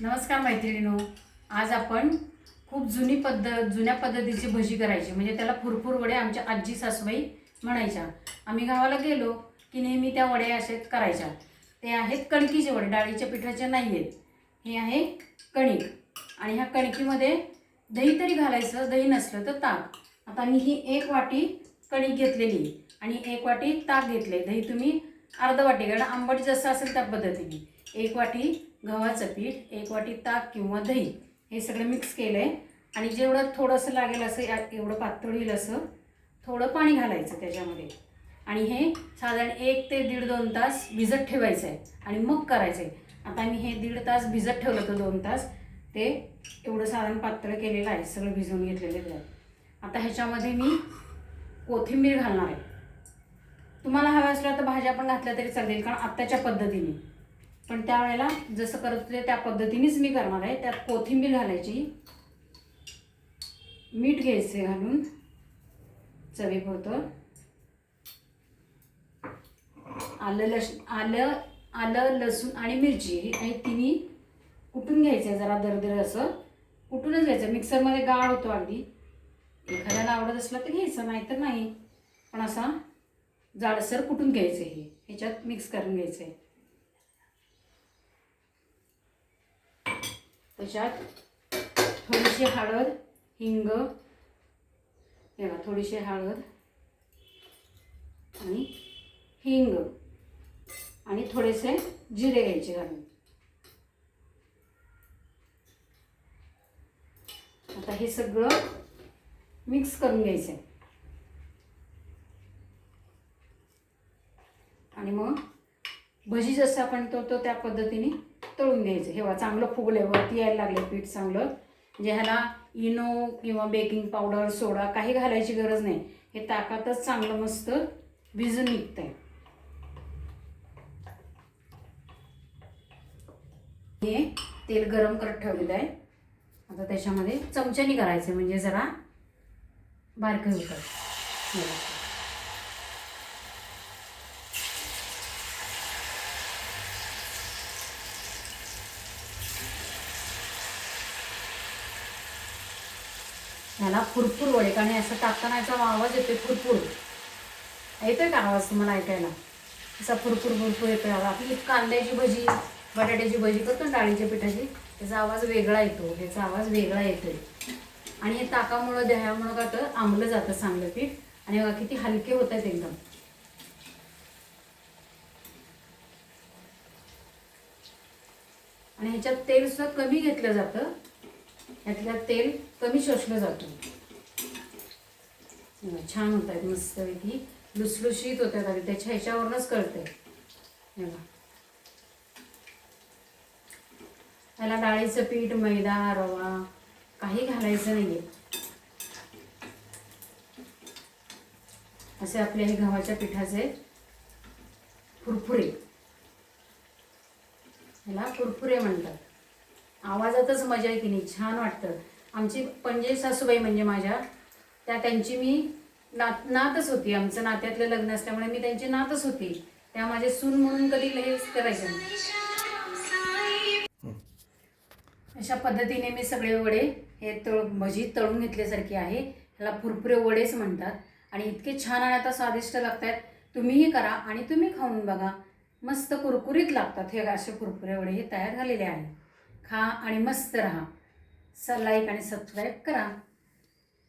नमस्कार मैत्रिणीनो. आज आपण खूप जुनी पद्धत जुन्या पद्धतीची भजी करायची. म्हणजे त्याला फुरफुर वडे आमच्या आजी सासूबाई म्हणायच्या. आम्ही गावाला गेलो की नेहमी त्या वड्या असे करायच्या. ते आहेत कणकीचे वडे. डाळीच्या पिठाचे नाही आहेत हे आहे कणिक. आणि ह्या कणकीमध्ये दही तरी घालायचं दही नसलं तर ताक. आता मी ही एक वाटी कणिक घेतलेली. आणि एक वाटी ताक घेतले. दही तुम्ही अर्ध वाटी कारण आंबट जसं असेल त्या पद्धतीने. एक वाटी गव्हाचं पीठ एक वाटी ताक किंवा दही हे सगळं मिक्स केलं आहे आणि जेवढं थोडंसं लागेल असं या एवढं पातळ होईल असं थोडं पाणी घालायचं त्याच्यामध्ये. आणि हे साधारण एक ते दीड दोन तास भिजत ठेवायचं आहे आणि मग करायचं आहे आता मी हे दीड तास भिजत ठेवलं होतं दोन तास. ते एवढं साधारण पातळ केलेलं आहे सगळं भिजवून घेतलेलं आहे. आता ह्याच्यामध्ये मी कोथिंबीर घालणार आहे. तुम्हाला हव्या असल्या तर भाज्या पण घातल्या तरी चालेल कारण आत्ताच्या पद्धतीने. पण त्यावेळेला जसं करत होते त्या पद्धतीनेच मी करणार आहे. त्यात कोथिंबीर घालायची मीठ घ्यायचे घालून चवीपुरतं. आलं लस आलं आलं लसूण आणि मिरची हे तिन्ही कुटून घ्यायचं जरा दरदर असं. कुटूनच घ्यायचं मिक्सरमध्ये गाळ होतो अगदी. एखाद्याला आवडत असलं तर घ्यायचं नाही तर नाही. पण असा जाडसर कुटून घ्यायचं हे. ह्याच्यात मिक्स करून घ्यायचं आहे. त्याच्यात थोडीशी हळद हिंग हे बघा थोडीशी हळद आणि हिंग आणि थोडेसे जिरे घ्यायचे घालून. आता हे सगळं मिक्स करून घ्यायचं आहे. आणि मग भजी जसं आपण तो त्या पद्धतीने तळून घ्यायचं. हे चांगलं फुगलं वरती यायला लागलं पीठ चांगलं. म्हणजे ह्याला इनो किंवा बेकिंग पावडर सोडा काही घालायची गरज नाही. हे ताकातच चांगलं मस्त भिजून निघतंय. हे तेल गरम करत ठेवलेलं आहे. आता त्याच्यामध्ये चमच्यानी करायचं म्हणजे जरा बारकं होतं ह्याला फुरफुर वडे कारण असं टाकताना याचा आवाज येतोय फुरफुर येतोय का आवाज तुम्हाला ऐकायला? असा फुरफुर फुरफुर येतोय आवाज. आपली कांद्याची भजी बटाट्याची भजी करतो ना डाळीच्या पिठाची त्याचा आवाज वेगळा येतो. त्याचा आवाज वेगळा येतोय. आणि हे ताकामुळं दह्यामुळं का तर आंबलं जातं चांगलं पीठ. आणि बघा किती हलके होत आहेत एकदम. आणि ह्याच्यात तेल सुद्धा कमी घेतलं जातं. ह्यातल्यात तेल कमी शोषलं जातं. छान होत आहेत मस्तपैकी लुसलुशीत होत आणि त्याच्या ह्याच्यावरूनच कळते हे त्याला डाळीचं पीठ मैदा रवा काही घालायचं नाहीये. असे आपले हे गव्हाच्या पिठाचे फुरफुरे. ह्याला फुरफुरे म्हणतात. आवाजातच मजा आहे की नाही? छान वाटतं. आमची पणजे सासूबाई म्हणजे माझ्या त्या त्यांची मी नात नातच होती. आमचं नात्यातलं लग्न असल्यामुळे मी त्यांची नातच होती. त्या माझे सून म्हणून कधी हेच करायचं अशा पद्धतीने मी सगळे वडे हे तळ भजी तळून घेतल्यासारखी आहे. ह्याला फुरफुरे वडेच म्हणतात. आणि इतके छान आणि आता स्वादिष्ट लागतात तुम्हीही करा आणि तुम्ही खाऊन बघा. मस्त कुरकुरीत लागतात हे असे फुरफुरे वडे हे तयार झालेले आहे खा आणि मस्त राहा. स लाईक आणि सबस्क्राईब करा.